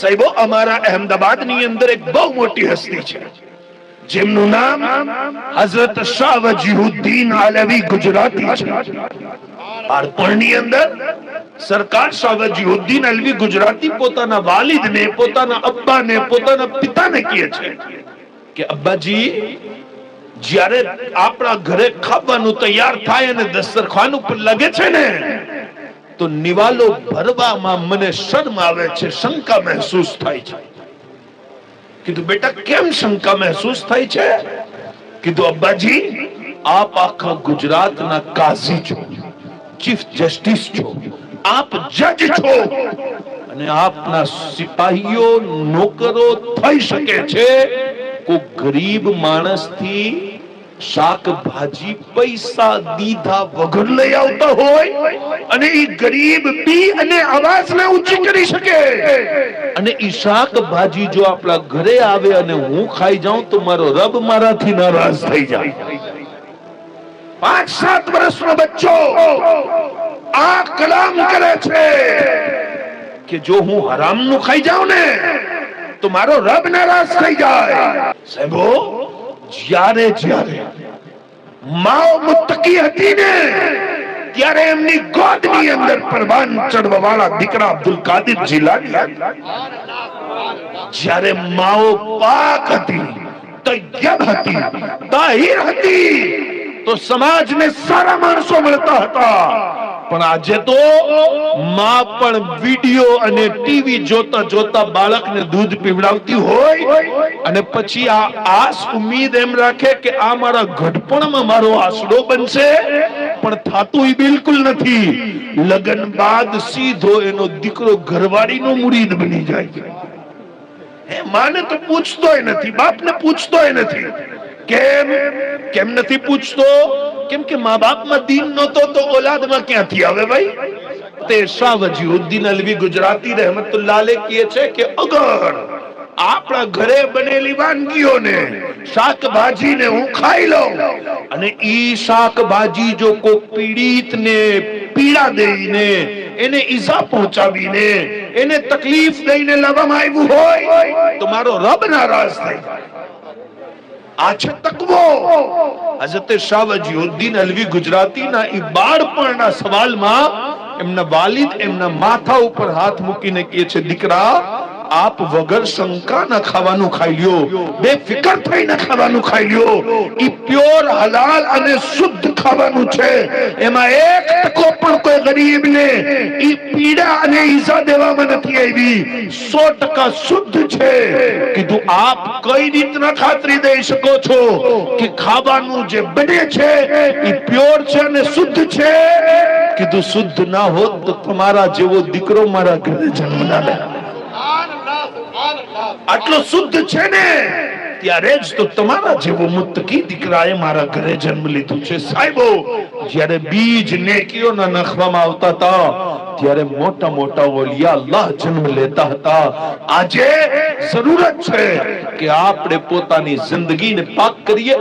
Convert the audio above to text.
સાહેબો, અમારા અહેમદાબાદની અંદર એક બહુ મોટી હસ્તી છે, જેમનું નામ હઝરત શાહ વજીહુદ્દીન આલવી ગુજરાતી છે. બાળપણની અંદર સરકાર શાહ અલવી ગુજરાતી પોતાના વાલિદને, પોતાના અબ્બાને, પોતાના પિતાને કહે છે કે, અબ્બાજી, જ્યારે આપણા ઘરે ખાવાનું તૈયાર થાય અને દસ્તરખાન ઉપર લાગે છે ને તો નિવાલો ભરવામાં મને શરમ આવે છે, શંકા મહેસૂસ થાય છે. કીધું, બેટા, કેમ શંકા મહેસૂસ થાય છે? કીધું, અબ્બાજી, આપ આખા ગુજરાતના કાઝી છો, ચીફ જસ્ટિસ છો, આપ જજ છો અને આપના સિપાહીઓ, નોકરો થઈ શકે છે. કોઈ ગરીબ માણસથી શાકભાજી પૈસા દીધા વગર લઈ આવતા હોય અને એ ગરીબ બી અને અવાજને ઊંચી કરી શકે. અને ઈ શાકભાજી જો આપણા ઘરે આવે અને હું ખાઈ જાઉં તો મારો રબ મારાથી નારાજ થઈ જાય. પાંચ સાત વર્ષનો બચ્ચો આ કલામ કરે છે કે જો હું હરામનું ખાઈ જાઉં ને તો મારો રબ નારાજ થઈ જાય. સાહેબો જ્યારે જ્યારે માઓ મુત્તકી હતી ને ત્યારે એમની ગોદની અંદર પરવાન ચડવા વાળા દીકરા અબ્દુલ કાદિર જીલાની જ્યારે માઓ પાક હતી, તૈયબ હતી, તાહિર હતી, તો સમાજને સારા માણસો મળતા હતા. પણ આજે તો માં પણ વીડિયો અને ટીવી જોતા જોતા બાળકને દૂધ પીવડાવતી હોય અને પછી આ આસ ઉમ્મીદ એમ રાખે કે આ મારા ઘટપણમાં મારો આસડો બનશે. પણ થાતું બિલકુલ નથી. લગ્ન બાદ સીધો એનો દીકરો ઘરવાળીનો મુરીદ બની જાય હે, માને તો પૂછતોય નથી, બાપને પૂછતોય નથી. કેમ? કેમ નથી પૂછતો? કેમ કે મા બાપમાં દીન નહોતો તો ઓલાદમાં ક્યાંથી આવે ભાઈ? તે શાહ વજીઉદ્દીન અલવી ગુજરાતી રહેમતુલ્લાહ કહે છે કે અગર આપણા ઘરે બનેલી વાનગીઓને શાકભાજીને હું ખાઈ લઉં અને ઈ શાકભાજી જો કોઈ પીડિતને પીડા દઈને એને ઈજા પહોંચાવીને એને તકલીફ દઈને લાવવામાં આવ્યું હોય, તો મારો રબ નારાજ થઈ જાય આ છે તકવો હઝરત શાહ વજીઉદ્દીન અલવી ગુજરાતીના એ બાળપણના સવાલમાં એમના વાલિદ એમના માથા ઉપર હાથ મૂકીને કહે છે, દીકરા, આપ વગર શંકા ના ખાવાનું ખાઈ લ્યો બે ફિકર થઈને ખાવાનું ખાઈ લ્યો. ઈ પ્યોર હલાલ અને શુદ્ધ ખાવાનું છે. એમાં એક ટકો પણ કોઈ ગરીબને ઈ પીડા અને ઈજા દેવામાં નથી આવી. સો ટકા શુદ્ધ છે. કીધું, આપ કઈ રીતના ખાતરી દઈ શકો છો કે ખાવાનું જે બને છે એ પ્યોર છે અને શુદ્ધ છે? કીધું, શુદ્ધ ના હોત તો તમારા જેવો દીકરો મારા ઘરે જન્મ ના લે આટલો શુદ્ધ છે ને? ત્યારે જ તો તમારા જેવો મુત્તકી દીકરાએ મારા ઘરે જન્મ લીધું છે. સાહેબો, જ્યારે બીજ નેકીઓના નાખવામાં આવતા હતા, ત્યારે મોટા મોટા ઓલિયા અલ્લાહ જન્મ લેતા હતા. આજે જરૂરત છે કે આપણે પોતાની જિંદગીને પાક કરીએ.